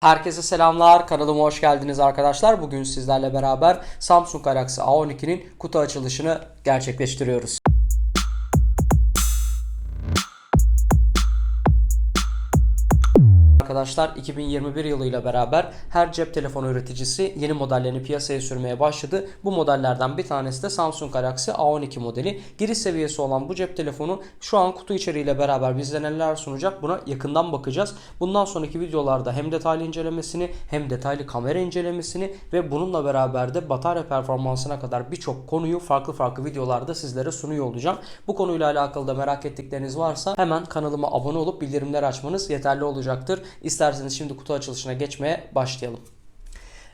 Herkese selamlar. Kanalıma hoş geldiniz arkadaşlar. Bugün sizlerle beraber Samsung Galaxy A12'nin kutu açılışını gerçekleştiriyoruz. Arkadaşlar 2021 yılıyla beraber her cep telefonu üreticisi yeni modellerini piyasaya sürmeye başladı. Bu modellerden bir tanesi de Samsung Galaxy A12 modeli. Giriş seviyesi olan bu cep telefonu şu an kutu içeriğiyle beraber bize neler sunacak buna yakından bakacağız. Bundan sonraki videolarda hem detaylı incelemesini hem detaylı kamera incelemesini ve bununla beraber de batarya performansına kadar birçok konuyu farklı farklı videolarda sizlere sunuyor olacağım. Bu konuyla alakalı da merak ettikleriniz varsa hemen kanalıma abone olup bildirimleri açmanız yeterli olacaktır. İsterseniz şimdi kutu açılışına geçmeye başlayalım.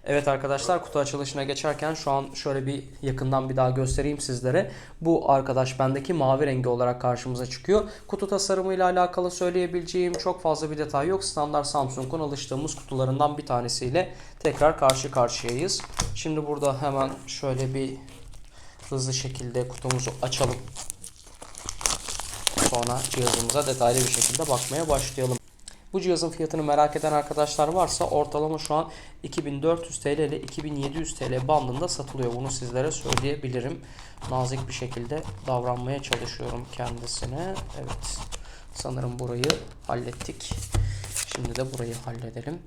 Evet arkadaşlar kutu açılışına geçerken şu an şöyle bir yakından bir daha göstereyim sizlere. Bu arkadaş bendeki mavi rengi olarak karşımıza çıkıyor. Kutu tasarımıyla alakalı söyleyebileceğim çok fazla bir detay yok. Standart Samsung'un alıştığımız kutularından bir tanesiyle tekrar karşı karşıyayız. Şimdi burada hemen şöyle bir hızlı şekilde kutumuzu açalım. Sonra cihazımıza detaylı bir şekilde bakmaya başlayalım. Bu cihazın fiyatını merak eden arkadaşlar varsa ortalama şu an 2400 TL ile 2700 TL bandında satılıyor. Bunu sizlere söyleyebilirim. Nazik bir şekilde davranmaya çalışıyorum kendisine. Evet. Sanırım burayı hallettik. Şimdi de burayı halledelim.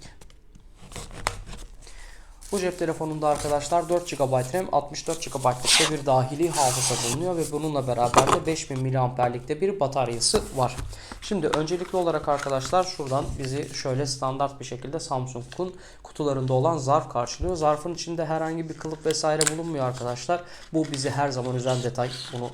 Bu cep telefonunda arkadaşlar 4 GB RAM 64 GB'lıkta bir dahili hafıza bulunuyor ve bununla beraber de 5000 mAh'likte bir bataryası var. Şimdi öncelikli olarak arkadaşlar şuradan bizi şöyle standart bir şekilde Samsung'un kutularında olan zarf karşılıyor. Zarfın içinde herhangi bir kılıf vesaire bulunmuyor arkadaşlar. Bu bizi her zaman üzen detay. Bunu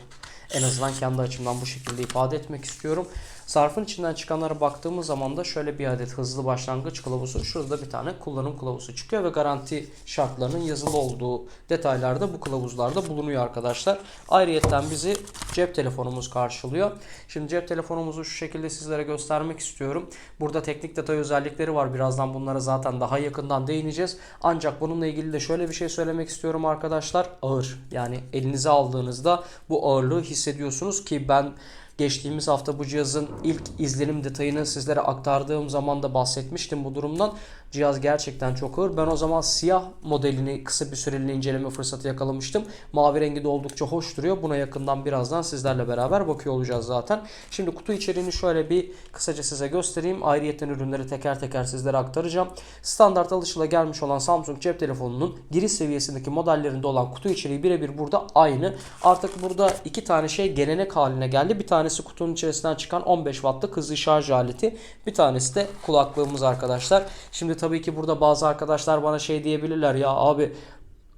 en azından kendi açımdan bu şekilde ifade etmek istiyorum. Zarfın içinden çıkanlara baktığımız zaman da şöyle bir adet hızlı başlangıç kılavuzu. Şurada bir tane kullanım kılavuzu çıkıyor ve garanti şartlarının yazılı olduğu detaylar da bu kılavuzlarda bulunuyor arkadaşlar. Ayrıyeten bizi cep telefonumuz karşılıyor. Şimdi cep telefonumuzu şu şekilde sizlere göstermek istiyorum. Burada teknik detay özellikleri var. Birazdan bunlara zaten daha yakından değineceğiz. Ancak bununla ilgili de şöyle bir şey söylemek istiyorum arkadaşlar. Ağır. Yani elinize aldığınızda bu ağırlığı hissediyorsunuz ki ben Geçtiğimiz hafta bu cihazın ilk izlenim detayını sizlere aktardığım zaman da bahsetmiştim bu durumdan. Cihaz gerçekten çok ağır. Ben o zaman siyah modelini kısa bir süreliğine inceleme fırsatı yakalamıştım. Mavi rengi de oldukça hoş duruyor. Buna yakından birazdan sizlerle beraber bakıyor olacağız zaten. Şimdi kutu içeriğini şöyle bir kısaca size göstereyim. Ayrıyeten ürünleri teker teker sizlere aktaracağım. Standart alışıla gelmiş olan Samsung cep telefonunun giriş seviyesindeki modellerinde olan kutu içeriği birebir burada aynı. Artık burada iki tane şey gelenek haline geldi. Bir tanesi kutunun içerisinden çıkan 15 wattlık hızlı şarj aleti. Bir tanesi de kulaklığımız arkadaşlar. Şimdi tabii ki burada bazı arkadaşlar bana şey diyebilirler ya abi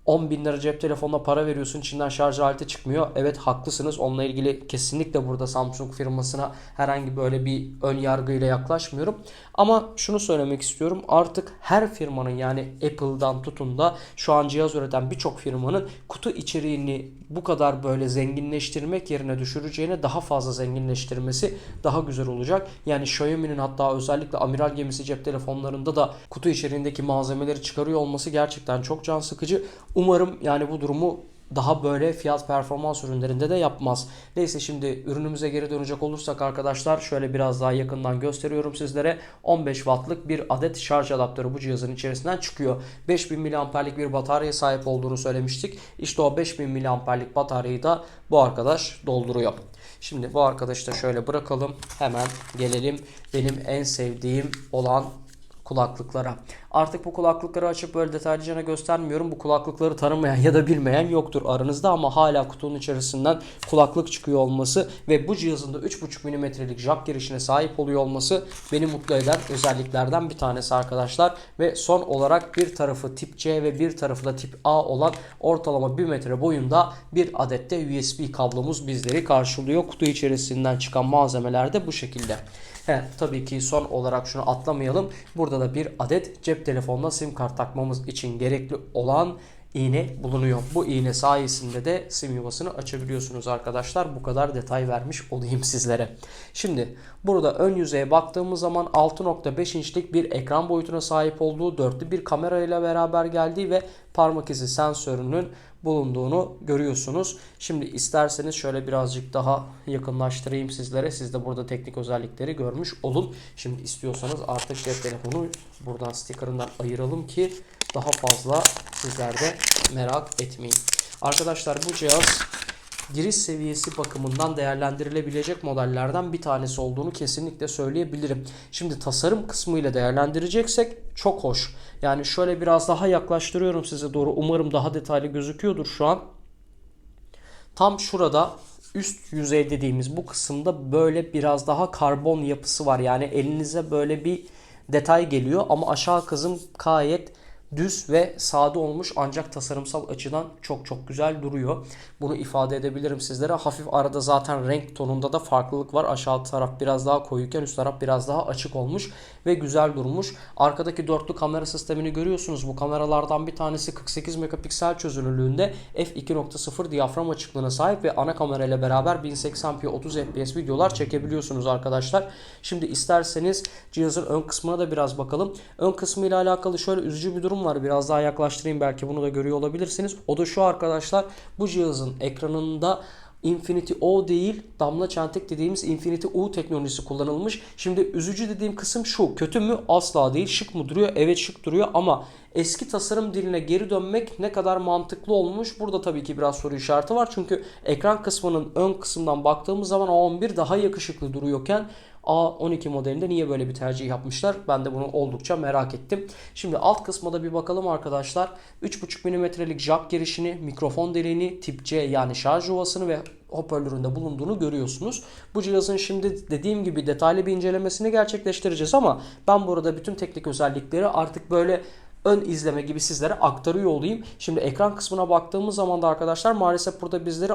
10 bin lira cep telefonuna para veriyorsun içinden şarj aleti çıkmıyor. Evet haklısınız. Onunla ilgili kesinlikle burada Samsung firmasına herhangi böyle bir ön yargıyla yaklaşmıyorum. Ama şunu söylemek istiyorum. Artık her firmanın yani Apple'dan tutun da şu an cihaz üreten birçok firmanın kutu içeriğini bu kadar böyle zenginleştirmek yerine düşüreceğine daha fazla zenginleştirmesi daha güzel olacak. Yani Xiaomi'nin hatta özellikle amiral gemisi cep telefonlarında da kutu içeriğindeki malzemeleri çıkarıyor olması gerçekten çok can sıkıcı. Umarım yani bu durumu daha böyle fiyat performans ürünlerinde de yapmaz. Neyse şimdi ürünümüze geri dönecek olursak arkadaşlar şöyle biraz daha yakından gösteriyorum sizlere. 15 wattlık bir adet şarj adaptörü bu cihazın içerisinden çıkıyor. 5000 mAh'lik bir bataryaya sahip olduğunu söylemiştik. İşte o 5000 mAh'lik bataryayı da bu arkadaş dolduruyor. Şimdi bu arkadaşı da şöyle bırakalım. Hemen gelelim benim en sevdiğim olan kulaklıklara. Artık bu kulaklıkları açıp böyle detaylıca göstermiyorum. Bu kulaklıkları tanımayan ya da bilmeyen yoktur aranızda ama hala kutunun içerisinden kulaklık çıkıyor olması ve bu cihazın da 3.5 mm'lik jack girişine sahip oluyor olması beni mutlu eden özelliklerden bir tanesi arkadaşlar. Ve son olarak bir tarafı tip C ve bir tarafı da tip A olan ortalama 1 metre boyunda bir adette USB kablomuz bizleri karşılıyor. Kutu içerisinden çıkan malzemeler de bu şekilde. He, tabii ki son olarak şunu atlamayalım. Burada da bir adet cep telefonuna sim kart takmamız için gerekli olan iğne bulunuyor. Bu iğne sayesinde de sim yuvasını açabiliyorsunuz arkadaşlar. Bu kadar detay vermiş olayım sizlere. Şimdi burada ön yüzeye baktığımız zaman 6.5 inçlik bir ekran boyutuna sahip olduğu dörtlü bir kamera ile beraber geldiği ve parmak izi sensörünün bulunduğunu görüyorsunuz. Şimdi isterseniz şöyle birazcık daha yakınlaştırayım sizlere. Siz de burada teknik özellikleri görmüş olun. Şimdi istiyorsanız artık cep telefonu buradan stickerından ayıralım ki daha fazla sizler de merak etmeyin. Arkadaşlar bu cihaz giriş seviyesi bakımından değerlendirilebilecek modellerden bir tanesi olduğunu kesinlikle söyleyebilirim. Şimdi tasarım kısmıyla değerlendireceksek çok hoş. Yani şöyle biraz daha yaklaştırıyorum size doğru. Umarım daha detaylı gözüküyordur şu an. Tam şurada üst yüzey dediğimiz bu kısımda böyle biraz daha karbon yapısı var. Yani elinize böyle bir detay geliyor ama aşağı kısım gayet düz ve sade olmuş ancak tasarımsal açıdan çok çok güzel duruyor. Bunu ifade edebilirim sizlere. Hafif arada zaten renk tonunda da farklılık var. Aşağı taraf biraz daha koyuken üst taraf biraz daha açık olmuş ve güzel durmuş. Arkadaki dörtlü kamera sistemini görüyorsunuz. Bu kameralardan bir tanesi 48 megapiksel çözünürlüğünde f2.0 diyafram açıklığına sahip ve ana kamera ile beraber 1080p 30 fps videolar çekebiliyorsunuz arkadaşlar. Şimdi isterseniz cihazın ön kısmına da biraz bakalım. Ön kısmı ile alakalı şöyle üzücü bir durum var. Biraz daha yaklaştırayım belki bunu da görüyor olabilirsiniz. O da şu arkadaşlar bu cihazın ekranında Infinity O değil damla çentik dediğimiz Infinity U teknolojisi kullanılmış. Şimdi üzücü dediğim kısım şu. Kötü mü? Asla değil. Şık mı duruyor? Evet şık duruyor ama eski tasarım diline geri dönmek ne kadar mantıklı olmuş? Burada tabii ki biraz soru işareti var. Çünkü ekran kısmının ön kısımdan baktığımız zaman A11 daha yakışıklı duruyorken A12 modelinde niye böyle bir tercih yapmışlar? Ben de bunu oldukça merak ettim. Şimdi alt kısma da bir bakalım arkadaşlar. 3.5 mm'lik jack girişini, mikrofon deliğini, tip C yani şarj yuvasını ve hoparlöründe bulunduğunu görüyorsunuz. Bu cihazın şimdi dediğim gibi detaylı bir incelemesini gerçekleştireceğiz ama ben burada bütün teknik özellikleri artık böyle ön izleme gibi sizlere aktarıyor olayım. Şimdi ekran kısmına baktığımız zaman da arkadaşlar maalesef burada bizleri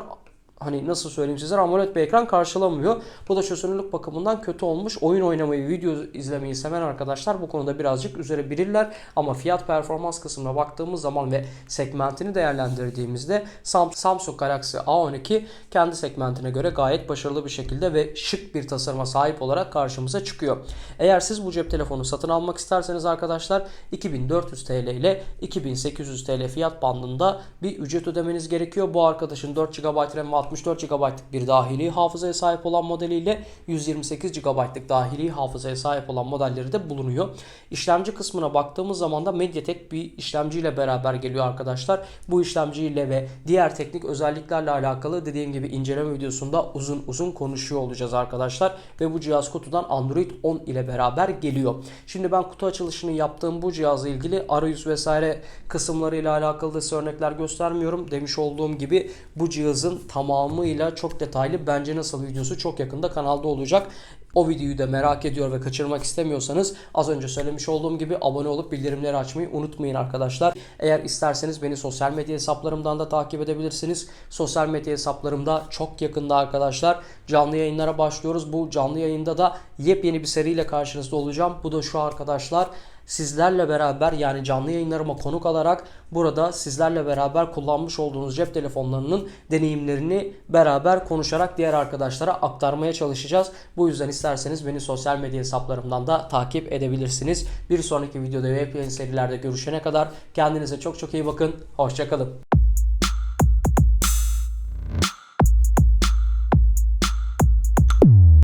hani nasıl söyleyeyim sizlere AMOLED bir ekran karşılamıyor. Bu da çözünürlük bakımından kötü olmuş. Oyun oynamayı, video izlemeyi seven arkadaşlar bu konuda birazcık üzere bilirler. Ama fiyat performans kısmına baktığımız zaman ve segmentini değerlendirdiğimizde Samsung Galaxy A12 kendi segmentine göre gayet başarılı bir şekilde ve şık bir tasarıma sahip olarak karşımıza çıkıyor. Eğer siz bu cep telefonu satın almak isterseniz arkadaşlar 2400 TL ile 2800 TL fiyat bandında bir ücret ödemeniz gerekiyor. Bu arkadaşın 4 GB RAM ve 64 GB'lık bir dahili hafızaya sahip olan modeliyle 128 GB'lık dahili hafızaya sahip olan modelleri de bulunuyor. İşlemci kısmına baktığımız zaman da MediaTek bir işlemciyle beraber geliyor arkadaşlar. Bu işlemciyle ve diğer teknik özelliklerle alakalı dediğim gibi inceleme videosunda uzun uzun konuşuyor olacağız arkadaşlar. Ve bu cihaz kutudan Android 10 ile beraber geliyor. Şimdi ben kutu açılışını yaptığım bu cihazla ilgili arayüz vesaire kısımlarıyla alakalı da örnekler göstermiyorum. Demiş olduğum gibi bu cihazın tamamıyla çok detaylı bence nasıl videosu çok yakında kanalda olacak. O videoyu da merak ediyor ve kaçırmak istemiyorsanız az önce söylemiş olduğum gibi abone olup bildirimleri açmayı unutmayın arkadaşlar. Eğer isterseniz beni sosyal medya hesaplarımdan da takip edebilirsiniz. Sosyal medya hesaplarımda çok yakında arkadaşlar canlı yayınlara başlıyoruz. Bu canlı yayında da yepyeni bir seriyle karşınızda olacağım. Bu da şu arkadaşlar sizlerle beraber yani canlı yayınlarıma konuk alarak burada sizlerle beraber kullanmış olduğunuz cep telefonlarının deneyimlerini beraber konuşarak diğer arkadaşlara aktarmaya çalışacağız. Bu yüzden isterseniz beni sosyal medya hesaplarımdan da takip edebilirsiniz. Bir sonraki videoda ve yepyeni serilerde görüşene kadar kendinize çok çok iyi bakın. Hoşçakalın.